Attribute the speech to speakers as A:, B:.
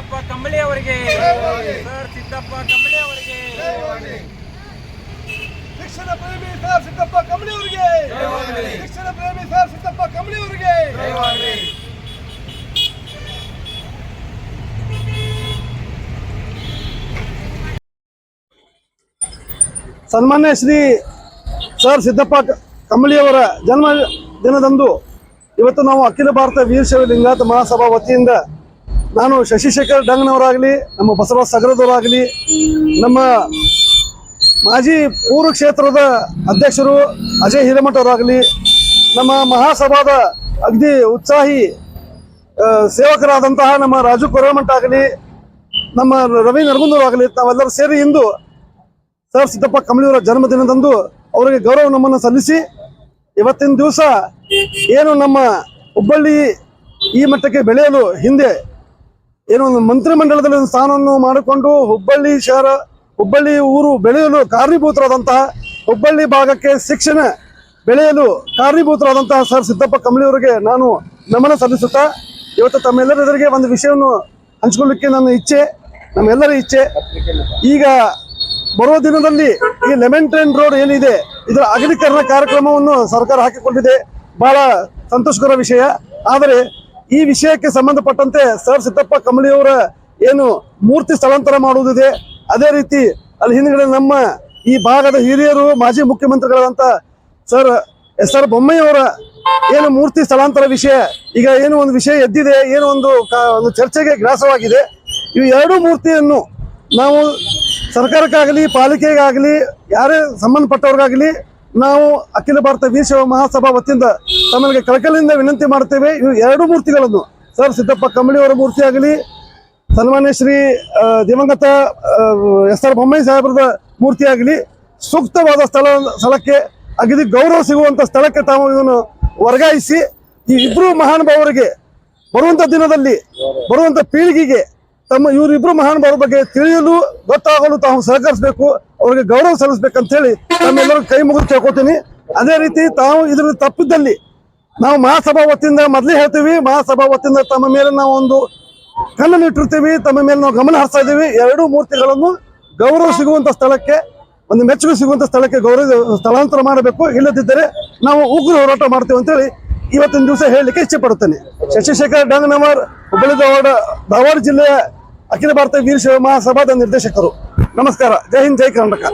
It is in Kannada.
A: ಸಿದ್ದಪ್ಪ ಕಂಬಳಿ ಅವರಿಗೆ. ಸರ್ ಸಿದ್ದಪ್ಪ ಕಂಬಳಿ ಅವರಿಗೆ.
B: ಶಿಕ್ಷಣ ಪ್ರೇಮಿ ಸರ್ ಸಿದ್ದಪ್ಪ ಕಂಬಳಿ ಅವರಿಗೆ. ಶಿಕ್ಷಣ ಪ್ರೇಮಿ ಸರ್ ಸಿದ್ದಪ್ಪ ಕಂಬಳಿ ಅವರಿಗೆ. ಸನ್ಮಾನ್ಯ ಶ್ರೀ ಸರ್ ಸಿದ್ದಪ್ಪ ಕಂಬಳಿಯವರ ಜನ್ಮ ದಿನದಂದು ಇವತ್ತು ನಾವು ಅಖಿಲ ಭಾರತ ವೀರಶೈವ ಲಿಂಗಾಯತ ಮಹಾಸಭಾ ವತಿಯಿಂದ ನಾನು ಶಶಿಶೇಖರ್ ಡಂಗ್ನವರಾಗಲಿ, ನಮ್ಮ ಬಸವ ಸಾಗರದವರಾಗಲಿ, ನಮ್ಮ ಮಾಜಿ ಪೂರ್ವ ಕ್ಷೇತ್ರದ ಅಧ್ಯಕ್ಷರು ಅಜಯ್ ಹಿರೇಮಠ ಅವರಾಗಲಿ ನಮ್ಮ ಮಹಾಸಭಾದ ಅಗದಿ ಉತ್ಸಾಹಿ ಸೇವಕರಾದಂತಹ ನಮ್ಮ ರಾಜು ಕೊರಮಠ ಆಗಲಿ ನಮ್ಮ ರವಿ ನರಗುಂದವರಾಗಲಿ ತಾವೆಲ್ಲರೂ ಸೇರಿ ಇಂದು ಸರ್ ಸಿದ್ದಪ್ಪ ಕಂಬಳಿಯವರ ಜನ್ಮದಿನದಂದು ಅವರಿಗೆ ಗೌರವ ನಮ್ಮನ್ನು ಸಲ್ಲಿಸಿ, ಇವತ್ತಿನ ದಿವಸ ಏನು ನಮ್ಮ ಹುಬ್ಬಳ್ಳಿ ಈ ಮಟ್ಟಕ್ಕೆ ಬೆಳೆಯಲು ಹಿಂದೆ ಏನು ಒಂದು ಮಂತ್ರಿಮಂಡಲದಲ್ಲಿ ಒಂದು ಸ್ಥಾನವನ್ನು ಮಾಡಿಕೊಂಡು ಹುಬ್ಬಳ್ಳಿ ಶಹರ, ಹುಬ್ಬಳ್ಳಿ ಊರು ಬೆಳೆಯಲು ಕಾರಣೀಭೂತರಾದಂತಹ ಹುಬ್ಬಳ್ಳಿ ಭಾಗಕ್ಕೆ ಶಿಕ್ಷಣ ಬೆಳೆಯಲು ಕಾರಣೀಭೂತರಾದಂತಹ ಸರ್ ಸಿದ್ದಪ್ಪ ಕಂಬಳಿಯವರಿಗೆ ನಾನು ನಮನ ಸಲ್ಲಿಸುತ್ತಾ, ಇವತ್ತು ತಮ್ಮೆಲ್ಲರ ಎದುರಿಗೆ ಒಂದು ವಿಷಯವನ್ನು ಹಂಚಿಕೊಳ್ಳಿಕ್ಕೆ ನನ್ನ ಇಚ್ಛೆ, ನಮ್ಮೆಲ್ಲರ ಇಚ್ಛೆ. ಈಗ ಬರುವ ದಿನದಲ್ಲಿ ಈ ಲೆಮನ್ ಟ್ರೈನ್ ರೋಡ್ ಏನಿದೆ, ಇದರ ಅಗಲೀಕರಣ ಕಾರ್ಯಕ್ರಮವನ್ನು ಸರ್ಕಾರ ಹಾಕಿಕೊಂಡಿದೆ. ಬಹಳ ಸಂತೋಷಕರ ವಿಷಯ. ಆದರೆ ಈ ವಿಷಯಕ್ಕೆ ಸಂಬಂಧಪಟ್ಟಂತೆ ಸರ್ ಸಿದ್ದಪ್ಪ ಕಂಬಳಿಯವರ ಏನು ಮೂರ್ತಿ ಸ್ಥಳಾಂತರ ಮಾಡುವುದಿದೆ, ಅದೇ ರೀತಿ ಅಲ್ಲಿ ಹಿಂದ್ಗಡೆ ನಮ್ಮ ಈ ಭಾಗದ ಹಿರಿಯರು, ಮಾಜಿ ಮುಖ್ಯಮಂತ್ರಿಗಳಾದಂಥ ಸರ್ ಎಸ್ ಆರ್ ಬೊಮ್ಮಯ್ಯವರ ಏನು ಮೂರ್ತಿ ಸ್ಥಳಾಂತರ ವಿಷಯ, ಈಗ ಏನು ಒಂದು ವಿಷಯ ಎದ್ದಿದೆ, ಏನು ಒಂದು ಒಂದು ಚರ್ಚೆಗೆ ಗ್ರಾಸವಾಗಿದೆ, ಇವು ಎರಡೂ ಮೂರ್ತಿಯನ್ನು ನಾವು ಸರ್ಕಾರಕ್ಕಾಗಲಿ, ಪಾಲಿಕೆಗಾಗಲಿ, ಯಾರೇ ಸಂಬಂಧಪಟ್ಟವ್ರಿಗಾಗಲಿ ನಾವು ಅಖಿಲ ಭಾರತ ವೀರಶೈವ ಮಹಾಸಭಾ ವತಿಯಿಂದ ತಮಗೆ ಕಳಕಲಿಂದ ವಿನಂತಿ ಮಾಡುತ್ತೇವೆ. ಇವು ಎರಡು ಮೂರ್ತಿಗಳನ್ನು. ಸರ್, ಸಿದ್ದಪ್ಪ ಕಂಬಳಿಯವರ ಮೂರ್ತಿ ಆಗಲಿ, ಸನ್ಮಾನ್ಯ ಶ್ರೀ ದಿವಂಗತ ಎಸ್ ಆರ್ ಬೊಮ್ಮಾಯಿ ಸಾಹೇಬರದ ಮೂರ್ತಿ ಆಗಲಿ, ಸೂಕ್ತವಾದ ಸ್ಥಳ, ಸ್ಥಳಕ್ಕೆ ಅಗದಿ ಗೌರವ ಸಿಗುವಂತ ಸ್ಥಳಕ್ಕೆ ತಾವು ಇವನು ವರ್ಗಾಯಿಸಿ, ಈ ಇಬ್ರು ಮಹಾನುಭಾವರಿಗೆ ಬರುವಂತ ದಿನದಲ್ಲಿ, ಬರುವಂತ ಪೀಳಿಗೆಗೆ ತಮ್ಮ ಇವರಿಬ್ರು ಮಹಾನುಭಾವರ ಬಗ್ಗೆ ತಿಳಿಯಲು ಗೊತ್ತಾಗಲು ತಾವು ಸಹಕರಿಸಬೇಕು, ಅವರಿಗೆ ಗೌರವ ಸಲ್ಲಿಸಬೇಕಂತ ಹೇಳಿ ತಮ್ಮೆಲ್ಲರೂ ಕೈ ಮುಗಿದು ಕೇಳ್ಕೊತೀನಿ. ಅದೇ ರೀತಿ ತಾವು ಇದ್ರ ತಪ್ಪಿದ್ದಲ್ಲಿ ನಾವು ಮಹಾಸಭಾ ವತಿಯಿಂದ ಮೊದಲೇ ಹೇಳ್ತೀವಿ, ಮಹಾಸಭಾ ವತಿಯಿಂದ ತಮ್ಮ ಮೇಲೆ ನಾವು ಒಂದು ಕಣ್ಣನ್ನು ತಮ್ಮ ಮೇಲೆ ನಾವು ಗಮನ ಹರಿಸ್ತಾ ಇದ್ದೀವಿ. ಎರಡೂ ಮೂರ್ತಿಗಳನ್ನು ಗೌರವ ಸಿಗುವಂತ ಸ್ಥಳಕ್ಕೆ, ಒಂದು ಮೆಚ್ಚುಗೆ ಸಿಗುವಂತ ಸ್ಥಳಕ್ಕೆ ಗೌರವ ಸ್ಥಳಾಂತರ ಮಾಡಬೇಕು. ಇಲ್ಲದಿದ್ದರೆ ನಾವು ಉಗ್ರ ಹೋರಾಟ ಮಾಡ್ತೇವೆ ಅಂತೇಳಿ ಇವತ್ತಿನ ದಿವಸ ಹೇಳಲಿಕ್ಕೆ ಇಚ್ಛೆ ಪಡುತ್ತೇನೆ. ಶಶಿಶೇಖರ್ ಡಂಗನವರ್ ಹುಬ್ಬಳ್ಳಿ ಧಾರವಾಡ ಧಾರವಾಡ ಜಿಲ್ಲೆಯ ಅಖಿಲ ಭಾರತ ವೀರಶೈವ ಮಹಾಸಭಾದ ನಿರ್ದೇಶಕರು. ನಮಸ್ಕಾರ. ಜೈ ಹಿಂದ್ ಜೈ ಕರ್ನಾಟಕ.